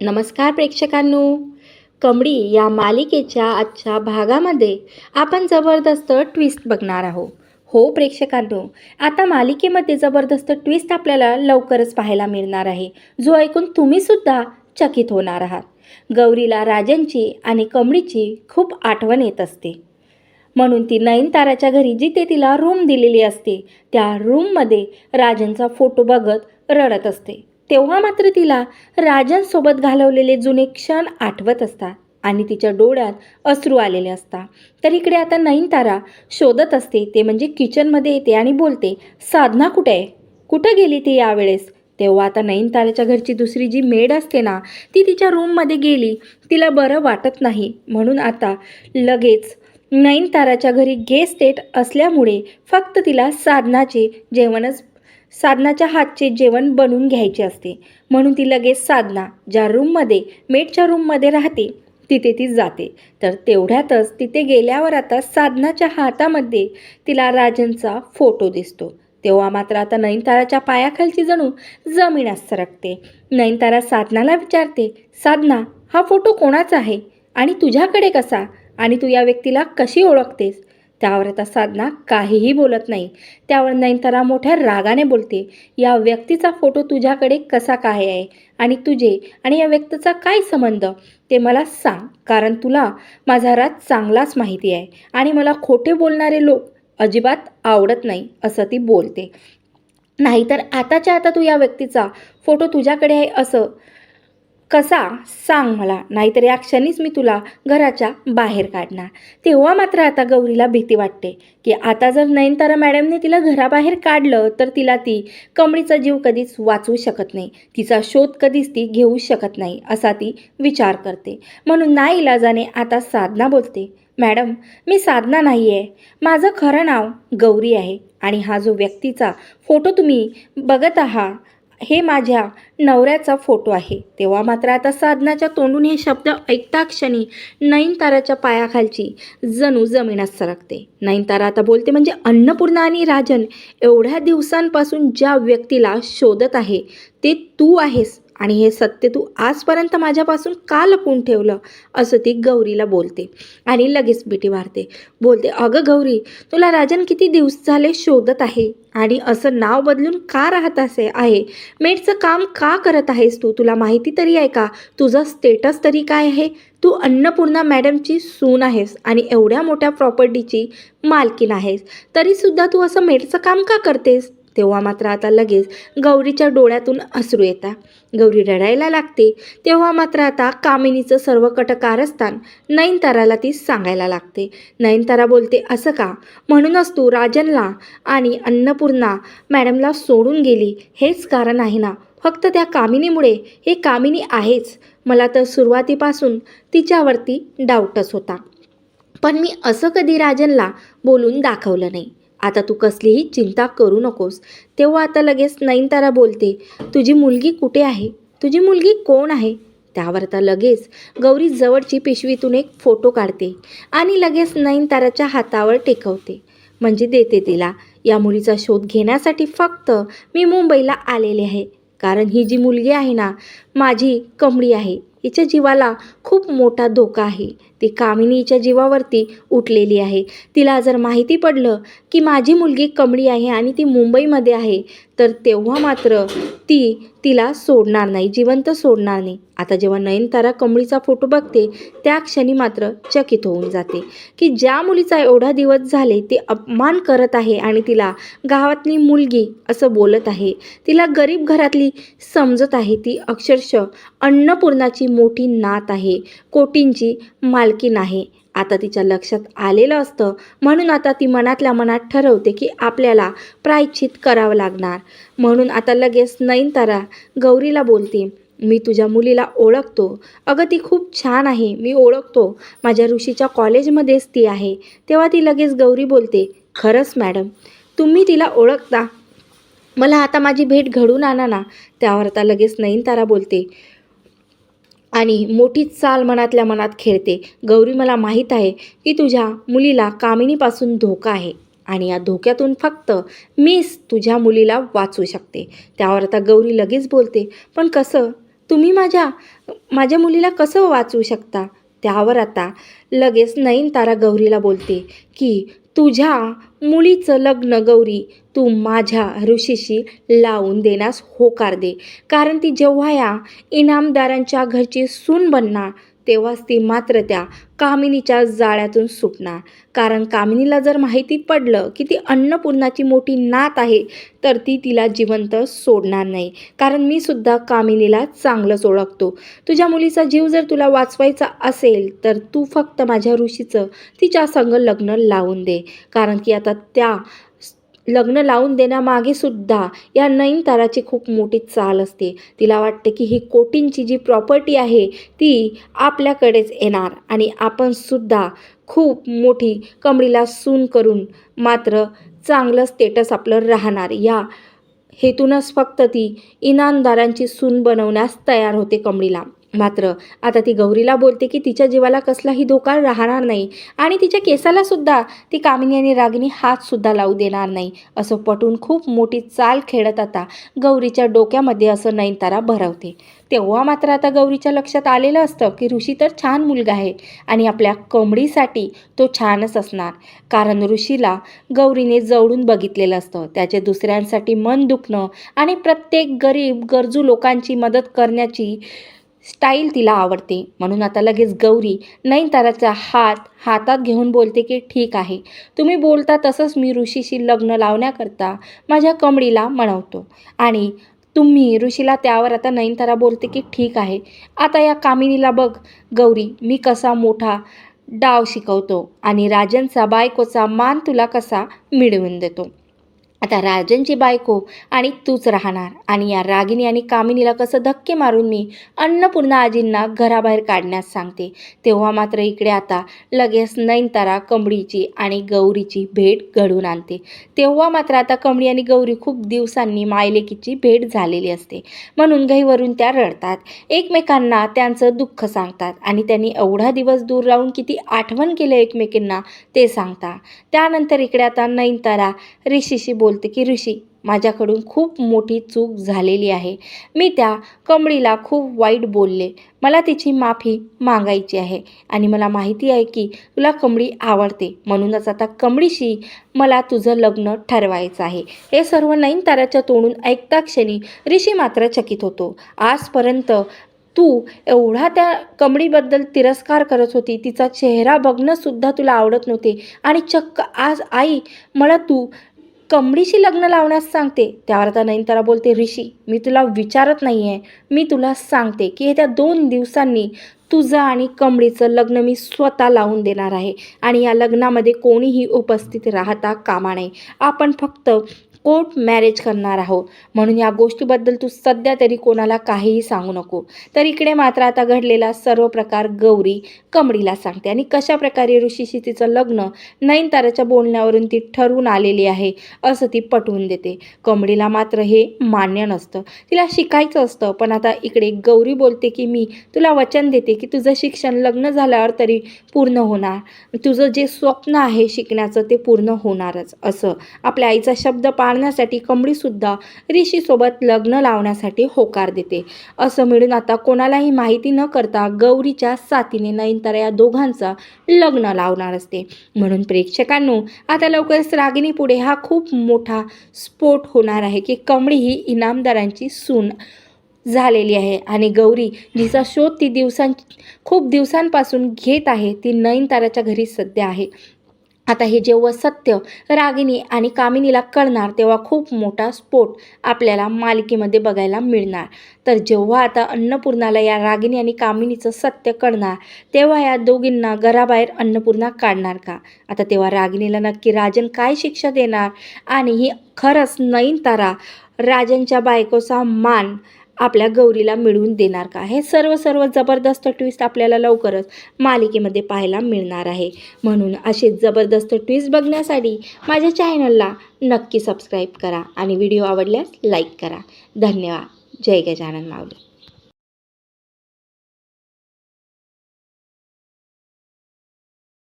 नमस्कार प्रेक्षकांनो. कमडी या मालिकेच्या आजच्या भागामध्ये आपण जबरदस्त ट्विस्ट बघणार आहोत. हो प्रेक्षकांनो आता मालिकेमध्ये जबरदस्त ट्विस्ट आपल्याला लवकरच पाहायला मिळणार आहे. जो ऐकून तुम्हीसुद्धा चकित होणार आहात. गौरीला राजांची आणि कमडीची खूप आठवण येत असते. म्हणून ती नयनताराच्या घरी जिथे तिला रूम दिलेली असते त्या रूममध्ये राजांचा फोटो बघत रडत असते. तेव्हा मात्र तिला राजांसोबत घालवलेले जुने क्षण आठवत असतात आणि तिच्या डोळ्यात अश्रू आलेले असतात. तर इकडे आता नयनतारा शोधत असते. ते म्हणजे किचनमध्ये येते आणि बोलते साधना कुठे आहे? कुठं गेली ती यावेळेस? तेव्हा आता नयनताराच्या घरची दुसरी जी मेड असते ना ती तिच्या रूममध्ये गेली. तिला बरं वाटत नाही. म्हणून आता लगेच नयनताराच्या घरी गेस्ट येत असल्यामुळे फक्त तिला साधनाचे जेवणच साधनाच्या हातचे जेवण बनवून घ्यायचे असते. म्हणून ती लगेच साधना ज्या रूममध्ये मेटच्या रूममध्ये राहते तिथे ती जाते. तर तेवढ्यातच तिथे गेल्यावर आता साधनाच्या हातामध्ये तिला राजनचा फोटो दिसतो. तेव्हा मात्र आता नयनताराच्या पायाखालची जणू जमीनच सरकते. नयनतारा साधनाला विचारते साधना हा फोटो कोणाचा आहे? आणि तुझ्याकडे कसा? आणि तू या व्यक्तीला कशी ओळखतेस? त्यावर आता साधना काहीही बोलत नाही. त्यावर नयनतारा मोठ्या रागाने बोलते या व्यक्तीचा फोटो तुझ्याकडे कसा काय आहे? आणि तुझे आणि या व्यक्तीचा काय संबंध? ते मला सांग कारण तुला माझा राज चांगलाच माहिती आहे आणि मला खोटे बोलणारे लोक अजिबात आवडत नाही असं ती बोलते. नाहीतर आताच्या आता तू या व्यक्तीचा फोटो तुझ्याकडे आहे असं कसा? सांग मला नाहीतर या क्षणीच मी तुला घराच्या बाहेर काढणार. तेव्हा मात्र आता गौरीला भीती वाटते की आता जर नयनतारा मॅडमने तिला घराबाहेर काढलं तर तिला ती कमळीचा जीव कधीच वाचवू शकत नाही. तिचा शोध कधीच ती घेऊ शकत नाही असा ती विचार करते. म्हणून ना इलाजाने आता साधना बोलते मॅडम मी साधना नाही आहे माझं खरं नाव गौरी आहे आणि हा जो व्यक्तीचा फोटो तुम्ही बघत आहात हे माझ्या नवऱ्याचा फोटो आहे. तेव्हा मात्र आता साधनाच्या तोंडून हे शब्द ऐकता क्षणी नयनताराच्या पायाखालची जणू जमिनात सरकते. नयनतारा आता बोलते म्हणजे अन्नपूर्णा आणि राजन एवढ्या दिवसांपासून ज्या व्यक्तीला शोधत आहे ते तू आहेस. आणि हे सत्य तू आजपर्यंत माझ्यापासून का लपून ठेवलं? असं ती गौरीला बोलते आणि लगेच बिटी मारते. बोलते अगं गौरी तुला राजन किती दिवस झाले शोधत आहे आणि असं नाव बदलून का राहत असे आहे? मेडचं काम का करत आहेस तू? तुला माहिती तरी आहे का? तुझं स्टेटस तरी काय आहे? तू अन्नपूर्णा मॅडमची सून आहेस आणि एवढ्या मोठ्या प्रॉपर्टीची मालकीन आहेस. तरीसुद्धा तू असं मेडचं काम का करतेस? तेव्हा मात्र आता लगेच गौरीच्या डोळ्यातून अश्रू येतात. गौरी रडायला लागते. तेव्हा मात्र आता कामिनीचं सर्व कटकारस्थान नयनताराला ती सांगायला लागते. नयनतारा बोलते असं का? म्हणूनच तू राजनला आणि अन्नपूर्णा मॅडमला सोडून गेली. हेच कारण आहे ना? फक्त त्या कामिनीमुळे. हे कामिनी आहेच. मला तर सुरुवातीपासून तिच्यावरती डाऊटच होता. पण मी असं कधी राजनला बोलून दाखवलं नाही. आता तू कसलीही चिंता करू नकोस. तेव्हा आता लगेच नयनतारा बोलते तुझी मुलगी कुठे आहे? तुझी मुलगी कोण आहे? त्यावर आता लगेच गौरी जवळची पिशवीतून एक फोटो काढते आणि लगेच नयनताराच्या हातावर टेकवते. म्हणजे देते तिला या मुलीचा शोध घेण्यासाठी फक्त मी मुंबईला आलेले आहे. कारण ही जी मुलगी आहे ना माझी कमळी आहे. हिच्या जीवाला खूप मोठा धोका आहे. ती कामिनीच्या जीवावरती उठलेली आहे. तिला जर माहिती पडलं की माझी मुलगी कमळी आहे आणि ती मुंबईमध्ये आहे तर तेव्हा मात्र ती तिला सोडणार नाही जिवंत सोडणार नाही. आता जेव्हा नयनतारा कमळीचा फोटो बघते त्या क्षणी मात्र चकित होऊन जाते की ज्या मुलीचा एवढा दिवस झाले ते अपमान करत आहे आणि तिला गावातली मुलगी असं बोलत आहे. तिला गरीब घरातली समजत आहे. ती अक्षरशः अन्नपूर्णाची मोठी नात आहे. कोटींची की नाही? आता तिच्या लक्षात आलेलं असतं. म्हणून आता ती मनातल्या मनात ठरवते की आपल्याला प्रायश्चित करावं लागणार. म्हणून आता लगेच नयनतारा गौरीला बोलते मी तुझ्या मुलीला ओळखतो. अगं ती खूप छान आहे. मी ओळखतो. माझ्या ऋषीच्या कॉलेजमध्येच ती आहे. तेव्हा ती लगेच गौरी बोलते खरंच मॅडम तुम्ही तिला ओळखता. मला आता माझी भेट घडून आणा ना. त्यावर आता लगेच नयनतारा बोलते आणि मोठी चाल मनातल्या मनात खेळते. गौरी मला माहीत आहे की तुझ्या मुलीला कामिनीपासून धोका आहे आणि या धोक्यातून फक्त मीच तुझ्या मुलीला वाचू शकते. त्यावर आता गौरी लगेच बोलते पण कसं? तुम्ही माझ्या माझ्या मुलीला कसं वाचवू शकता? त्यावर आता लगेच नयनतारा गौरीला बोलते की तुझ्या मुलीचं लग्न गौरी तू माझ्या ऋषीशी लावून देण्यास होकार दे. कारण ती जेव्हा या इनामदारांच्या घरची सून बनणार तेव्हाच ती मात्र त्या कामिनीच्या जाळ्यातून सुटणार. कारण कामिनीला जर माहिती पडलं की ती अन्नपूर्णाची मोठी नात आहे तर ती तिला जिवंत सोडणार नाही. कारण मी सुद्धा कामिनीला चांगलंच ओळखतो. तुझ्या मुलीचा जीव जर तुला वाचवायचा असेल तर तू फक्त माझ्या ऋषीचं तिच्या संग लग्न लावून दे. कारण की आता त्या लग्न लावून देण्यामागे सुद्धा या नयनताराची खूप मोठी चाल असते. तिला वाटते की ही कोटींची जी प्रॉपर्टी आहे ती आपल्याकडेच येणार आणि आपण सुद्धा खूप मोठी कमळीला सून करून मात्र चांगलं स्टेटस आपलं राहणार. या हेतूनच फक्त ती इनामदारांची सून बनवण्यास तयार होते कमळीला. मात्र आता ती गौरीला बोलते की तिच्या जीवाला कसलाही धोका राहणार नाही आणि तिच्या केसाला सुद्धा ती कामिनी आणि रागिनी हातसुद्धा लावू देणार नाही असं पटून खूप मोठी चाल खेळत आता गौरीच्या डोक्यामध्ये असं नयनतारा भरवते. तेव्हा मात्र आता गौरीच्या लक्षात आलेलं असतं की ऋषी तर छान मुलगा आहे आणि आपल्या कोंबडीसाठी तो छानच असणार. कारण ऋषीला गौरीने जवळून बघितलेलं असतं. त्याचे दुसऱ्यांसाठी मन दुखणं आणि प्रत्येक गरीब गरजू लोकांची मदत करण्याची स्टाईल तिला आवडते. म्हणून आता लगेच गौरी नयनताराचा हात हातात घेऊन बोलते की ठीक आहे. तुम्ही बोलता तसंच मी ऋषीशी लग्न लावण्याकरता माझ्या कमडीला म्हणवतो आणि तुम्ही ऋषीला त्यावर आता नयनतारा बोलते की ठीक आहे. आता या कामिनीला बघ. गौरी मी कसा मोठा डाव शिकवतो आणि राजनचा बायकोचा मान तुला कसा मिळवून देतो. आता राजनची बायको आणि तूच राहणार. आणि या रागिनी आणि कामिनीला कसं धक्के मारून मी अन्नपूर्णा आजींना घराबाहेर काढण्यास सांगते. तेव्हा मात्र इकडे आता लगेच नयनतारा कंबडीची आणि गौरीची भेट घडून आणते. तेव्हा मात्र आता कंबडी आणि गौरी खूप दिवसांनी मायलेकीची भेट झालेली असते. म्हणून घाईवरून त्या रडतात. एकमेकांना त्यांचं दुःख सांगतात आणि त्यांनी एवढा दिवस दूर राहून किती आठवण केलं एकमेकींना ते सांगता. त्यानंतर इकडे आता नयनतारा ऋषीशी बोलते की ऋषी माझ्याकडून खूप मोठी चूक झालेली आहे. मी त्या कमळीला खूप वाईट बोलले. मला तिची माफी मागायची आहे आणि मला माहिती आहे की तुला कमळी आवडते. म्हणूनच आता कमळीशी मला तुझं लग्न ठरवायचं आहे. हे सर्व नयनताराच्या तोंडून ऐकता क्षणी ऋषी मात्र चकित होतो. आजपर्यंत तू एवढा त्या कमळीबद्दल तिरस्कार करत होती. तिचा चेहरा बघणंसुद्धा तुला आवडत नव्हते. आणि चक्क आज आई मला तू कमळीशी लग्न लावण्यास सांगते. त्यावर आता नयनतारा बोलते ऋषी मी तुला विचारत नाही आहे मी तुला सांगते की येत्या दोन दिवसांनी तुझं आणि कमळीचं लग्न मी स्वतः लावून देणार आहे. आणि या लग्नामध्ये कोणीही उपस्थित राहता कामा नये. आपण फक्त कोर्ट मॅरेज करणार आहोत. म्हणून या गोष्टीबद्दल तू सध्या तरी कोणाला काहीही सांगू नको. तर इकडे मात्र आता घडलेला सर्व प्रकार गौरी कमळीला सांगते आणि कशा प्रकारे ऋषीशी तिचं लग्न नयनताराच्या बोलण्यावरून ती ठरवून आलेली आहे असं ती पटवून देते. कमळीला मात्र हे मान्य नसतं. तिला शिकायचं असतं पण आता इकडे गौरी बोलते की मी तुला वचन देते की तुझं शिक्षण लग्न झाल्यावर तरी पूर्ण होणार. तुझं जे स्वप्न आहे शिकण्याचं ते पूर्ण होणारच असं आपल्या आईचा शब्द पाळण्यासाठी कंबडीसुद्धा ऋषीसोबत लग्न लावण्यासाठी होकार देते. असं मिळून आता कोणालाही माहिती न करता गौरीच्या साथीने नयनतारा या दोघांचा लग्न लावणार असते. म्हणून प्रेक्षकांनो आता लवकरच रागिनी पुढे हा खूप मोठा स्फोट होणार आहे की कंबळी ही इनामदारांची सून झालेली आहे आणि गौरी जिचा शोध ती दिवसां खूप दिवसांपासून घेत आहे ती नयनताराच्या घरी सध्या आहे. आता हे जेव्हा सत्य रागिनी आणि कामिनीला कळणार तेव्हा खूप मोठा स्फोट आपल्याला मालिकेमध्ये बघायला मिळणार. तर जेव्हा आता अन्नपूर्णाला या रागिनी आणि कामिनीचं सत्य कळणार तेव्हा या दोघींना घराबाहेर अन्नपूर्णा काढणार का? आता तेव्हा रागिनीला नक्की राजन काय शिक्षा देणार? आणि ही खरंच नयनतारा राजनच्या बायकोचा मान आपल्या गौरीला मिळवून देणार का? हे सर्व सर्व जबरदस्त ट्विस्ट आपल्याला लवकरच मालिकेमध्ये पाहायला मिळणार आहे. म्हणून असे जबरदस्त ट्विस्ट बघण्यासाठी माझ्या चॅनलला नक्की सबस्क्राईब करा आणि व्हिडिओ आवडल्यास लाईक करा. धन्यवाद. जय गजानन माऊली.